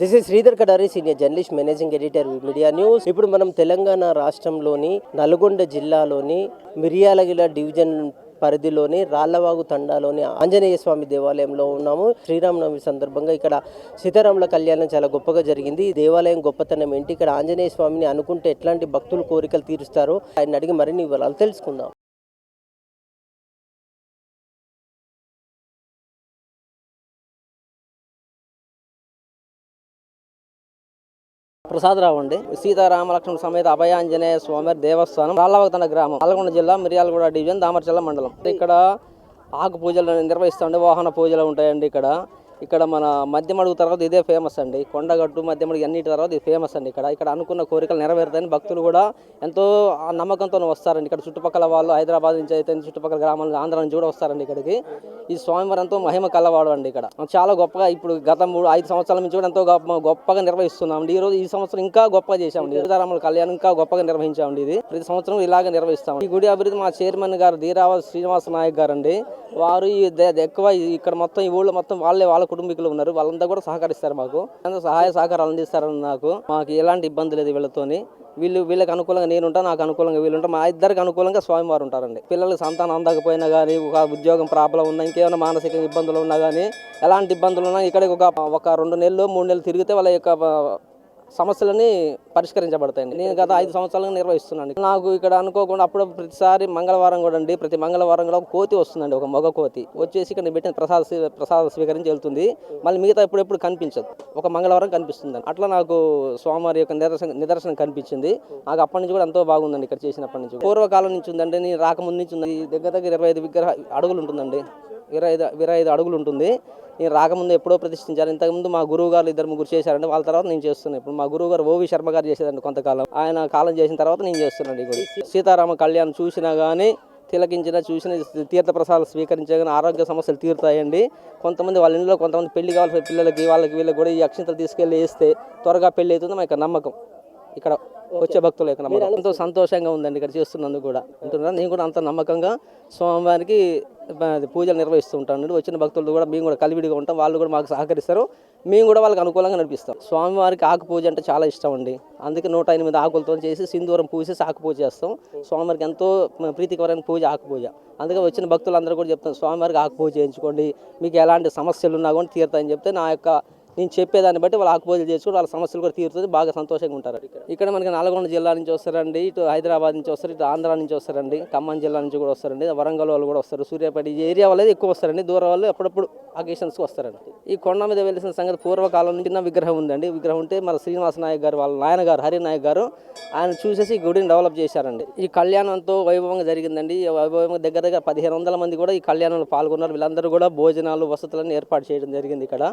This is Sridhar Kadari senior journalist managing editor media news ఇప్పుడు మనం తెలంగాణ రాష్ట్రంలోని నల్గొండ జిల్లాలోని మిర్యాలగిల డివిజన్ పరిధిలోని రాళ్ళవాగు తండాలోని ఆంజనేయ స్వామి దేవాలయంలో ఉన్నాము. శ్రీరామనవమి సందర్భంగా ఇక్కడ సీతారాముల కళ్యాణం చాలా గొప్పగా జరిగింది. దేవాలయం గొప్పతనం ఏంటి? ఇక్కడ ఆంజనేయ స్వామిని అనుకుంటే ఎట్లాంటి భక్తులు కోరికలు తీరుస్తారో ఆయన అడిగి మరిన్ని వివరాలు తెలుసుకుందాం. ప్రసాదరావు అండి. సీతారామలక్ష్మణ సమేత అభయాంజనేయ స్వామి దేవస్థానం రాళ్ళవతన గ్రామం నల్గొండ జిల్లా మిర్యాలగూడ డివిజన్ దామర్చల్ల మండలం. ఇక్కడ ఆకు పూజలు నిర్వహిస్తామండి వాహన పూజలు ఉంటాయండి ఇక్కడ. ఇక్కడ మన మధ్యమడుగు తర్వాత ఇదే ఫేమస్ అండి. కొండగట్టు మధ్యమడుగు అన్నిటి తర్వాత ఇది ఫేమస్ అండి ఇక్కడ. ఇక్కడ అనుకున్న కోరికలు నెరవేరుతాయని భక్తులు కూడా ఎంతో ఆ నమ్మకంతో వస్తారండి. ఇక్కడ చుట్టుపక్కల వాళ్ళు హైదరాబాద్ నుంచి అయితే చుట్టుపక్కల గ్రామాల నుంచి ఆంధ్ర నుంచి కూడా వస్తారండి ఇక్కడికి. ఈ స్వామివారు ఎంతో మహిమ కలవాడు అండి ఇక్కడ. చాలా గొప్పగా ఇప్పుడు గత మూడు ఐదు సంవత్సరాల నుంచి కూడా ఎంతో గొప్ప గొప్పగా నిర్వహిస్తున్నామండి. ఈ రోజు ఈ సంవత్సరం ఇంకా గొప్పగా చేశామండి. సీతారాముల కళ్యాణం ఇంకా గొప్పగా నిర్వహించామండి ఇది. ప్రతి సంవత్సరం ఇలాగే నిర్వహిస్తాం. ఈ గుడి అభివృద్ధి మా చైర్మన్ గారు ధీరావతి శ్రీనివాస నాయక్ గారు అండి వారు ఎక్కువ ఇక్కడ మొత్తం ఈ ఊళ్ళో మొత్తం వాళ్ళే వాళ్ళ కుటుంబీకులు ఉన్నారు. వాళ్ళంతా కూడా సహకరిస్తారు మాకు. సహాయ సహకారాలు అందిస్తారని నాకు. మాకు ఎలాంటి ఇబ్బంది లేదు వీళ్ళతోని. వీళ్ళు వీళ్ళకి అనుకూలంగా నేను ఉంటా నాకు అనుకూలంగా వీళ్ళు మా ఇద్దరికి అనుకూలంగా స్వామివారు ఉంటారండి. పిల్లలు సంతానం అందకపోయినా కానీ ఒక ఉద్యోగం ప్రాబ్లం ఉన్నా ఇంకేమైనా మానసిక ఇబ్బందులు ఉన్నా కానీ ఎలాంటి ఇబ్బందులు ఉన్నా ఇక్కడికి ఒక ఒక రెండు నెలలు మూడు నెలలు తిరిగితే వాళ్ళ యొక్క సమస్యలని పరిష్కరించబడతాయండి. నేను గత ఐదు సంవత్సరాలుగా నిర్వహిస్తున్నాను. నాకు ఇక్కడ అనుకోకుండా అప్పుడు ప్రతిసారి మంగళవారం కూడా అండి ప్రతి మంగళవారం కూడా ఒక కోతి వస్తుందండి ఒక మగ కోతి. వచ్చేసి ఇక్కడ పెట్టిన ప్రసాద ప్రసాద స్వీకరించి వెళ్తుంది. మళ్ళీ మిగతా ఎప్పుడెప్పుడు కనిపించదు. ఒక మంగళవారం కనిపిస్తుంది అట్లా నాకు స్వామివారి యొక్క నిదర్శన నిదర్శనం కనిపించింది. నాకు అప్పటి నుంచి కూడా ఎంతో బాగుందండి ఇక్కడ చేసినప్పటి నుంచి పూర్వకాలం నుంచి ఉందండి నేను రాకముందు నుంచి ఉంది. ఈ దగ్గర దగ్గర ఇరవై ఐదు విగ్రహ అడుగులు ఉంటుందండి. ఇరవై ఐదు ఇరవై ఐదు అడుగులు ఉంటుంది. నేను రాకముందు ఎప్పుడో ప్రతిష్ఠించారు ఇంతకుముందు మా గురువు గారు ఇద్దరు ముగ్గురు చేశారండి. వాళ్ళ తర్వాత నేను చేస్తున్నాను. ఇప్పుడు మా గురువు గారు ఓవి శర్మ గారు చేసేదండి కొంతకాలం. ఆయన కాలం చేసిన తర్వాత నేను చేస్తున్నాను ఈ గుడి. సీతారామ కళ్యాణం చూసినా కానీ తిలకించిన చూసిన తీర్థ ప్రసాదాలు స్వీకరించే ఆరోగ్య సమస్యలు తీరుతాయండి. కొంతమంది వాళ్ళ ఇంట్లో కొంతమంది పెళ్ళి కావాల్సిన పిల్లలకి వాళ్ళకి వీళ్ళకి కూడా ఈ అక్షింతలు తీసుకెళ్ళి వేస్తే త్వరగా పెళ్ళి అవుతుంది మా యొక్క నమ్మకం. ఇక్కడ వచ్చే భక్తుల నమ్మకం ఎంతో సంతోషంగా ఉందండి ఇక్కడ చేస్తున్నందుకు కూడా. అంటున్నాను నేను కూడా అంత నమ్మకంగా స్వామివారికి పూజలు నిర్వహిస్తూ ఉంటాను. వచ్చిన భక్తులు కూడా మేము కూడా కలివిడిగా ఉంటాం. వాళ్ళు కూడా మాకు సహకరిస్తారు. మేము కూడా వాళ్ళకి అనుకూలంగా నడిపిస్తాం. స్వామివారికి ఆకు పూజ అంటే చాలా ఇష్టం అండి. అందుకే నూట ఎనిమిది ఆకులతో చేసి సింధూరం పూసేసి ఆకు పూజ చేస్తాం. స్వామివారికి ఎంతో ప్రీతికరమైన పూజ ఆకు పూజ. అందుకే వచ్చిన భక్తులందరూ కూడా చెప్తాను స్వామివారికి ఆకు పూజ చేయించుకోండి. మీకు ఎలాంటి సమస్యలు ఉన్నా కూడా తీరుతాయని చెప్తే నా యొక్క నేను చెప్పేదాన్ని బట్టి వాళ్ళు ఆకుపోజలు చేసుకుని వాళ్ళ సమస్యలు కూడా తీరుతుంది బాగా సంతోషంగా ఉంటారు. ఇక్కడ ఇక్కడ మనకి నల్గొండ జిల్లా నుంచి వస్తారండి ఇటు హైదరాబాద్ నుంచి వస్తారు ఇటు ఆంధ్ర నుంచి వస్తారండి ఖమ్మం జిల్లా నుంచి కూడా వస్తారండి వరంగల్ వాళ్ళు కూడా వస్తారు సూర్యాపేట ఈ ఏరియా వాళ్ళే ఎక్కువ వస్తారండి దూరం వాళ్ళు అప్పుడప్పుడు అకేషన్స్కి వస్తారండి. ఈ కొండ మీద వెళ్ళిన సంగతి పూర్వకాలం నుంచి చిన్న విగ్రహం ఉందండి. విగ్రహం ఉంటే మన శ్రీనివాస నాయక్ గారు వాళ్ళ నాయన గారు హరి నాయక్ గారు ఆయన చూసేసి ఈ గుడిని డెవలప్ చేశారండి. ఈ కళ్యాణంతో వైభవంగా జరిగిందండి. ఈ వైభవంగా దగ్గర దగ్గర పదిహేను వందల మంది కూడా ఈ కళ్యాణంలో పాల్గొన్నారు. వీళ్ళందరూ కూడా భోజనాలు వసతులను ఏర్పాటు చేయడం జరిగింది ఇక్కడ.